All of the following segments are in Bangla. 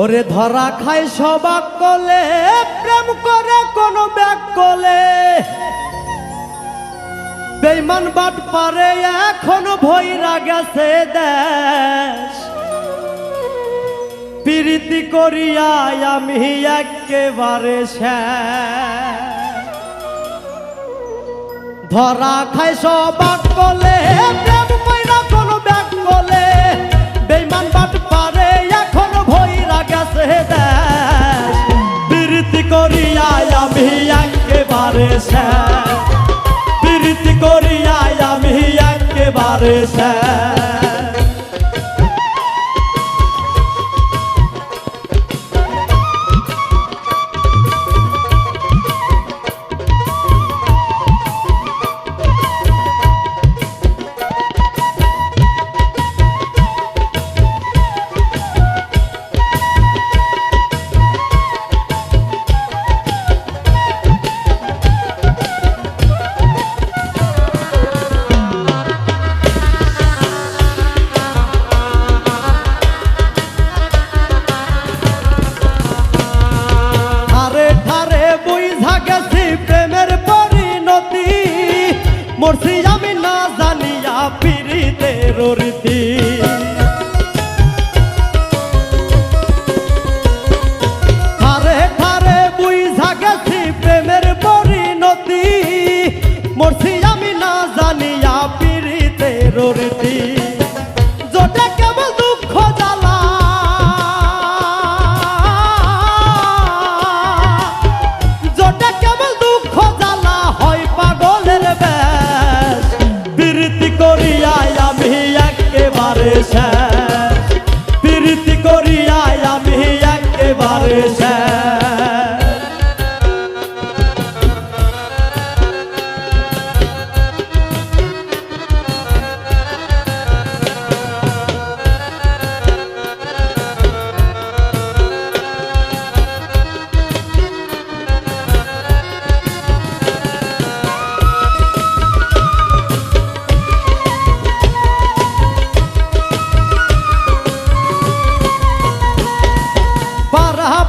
ওরে ধরা খাই সবাক কলে, প্রেম করে কোন ব্যাগ কলে। বেইমান বাট পারে, এখন ভৈরা গেছে দেশ। প্রীতি করিয়া আমি একেবারে ধরা খাই সবাক কলে, প্রেম কইরা কোন ব্যাগ কলে। একেবারে শেষ প্রীতি করিয়া আমি একেবারে প্রীতি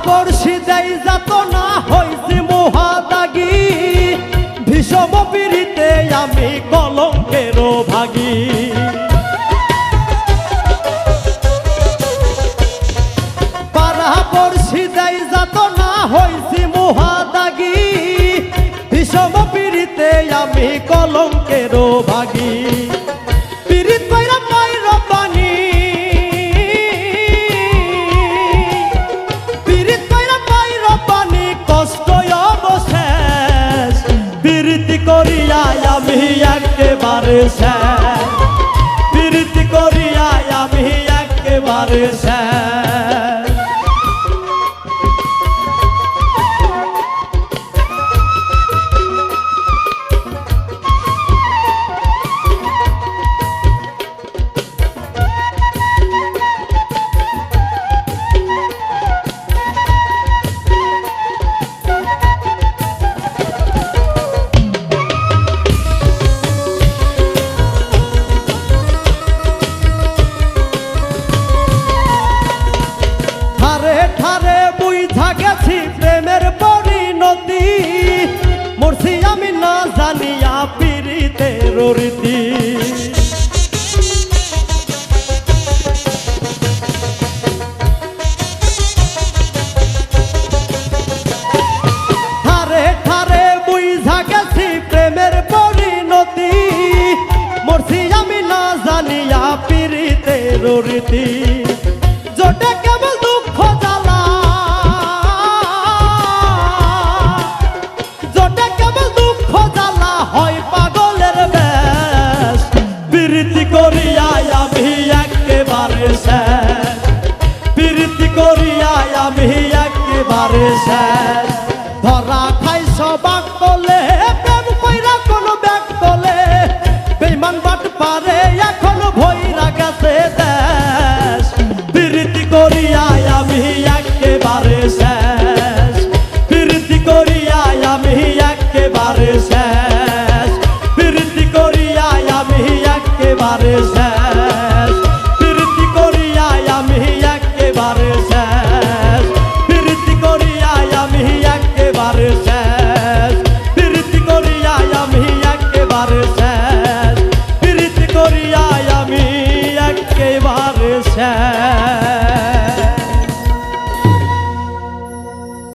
পড়শি দেই যাত না হইছি মহাদাগি। ভীষম পিড়িতে আমি কলঙ্কেরও ভাগি। পাড়া পড়শি দেই যাত না হইছি মহাদাগি। ভীষম পিড়িতে আমি কলঙ্কেরও একেবারে শেষ রীতি ঠারে ঠারে বুঝা গেছি প্রেমের পরিণতি। মরছি আমি না জানিয়া পিরিতের রীতি শেষ ধরা খাই সবাক তলে প্রেম কইরা কোনো ব্যাগ তলে বেইমান বাট পারে।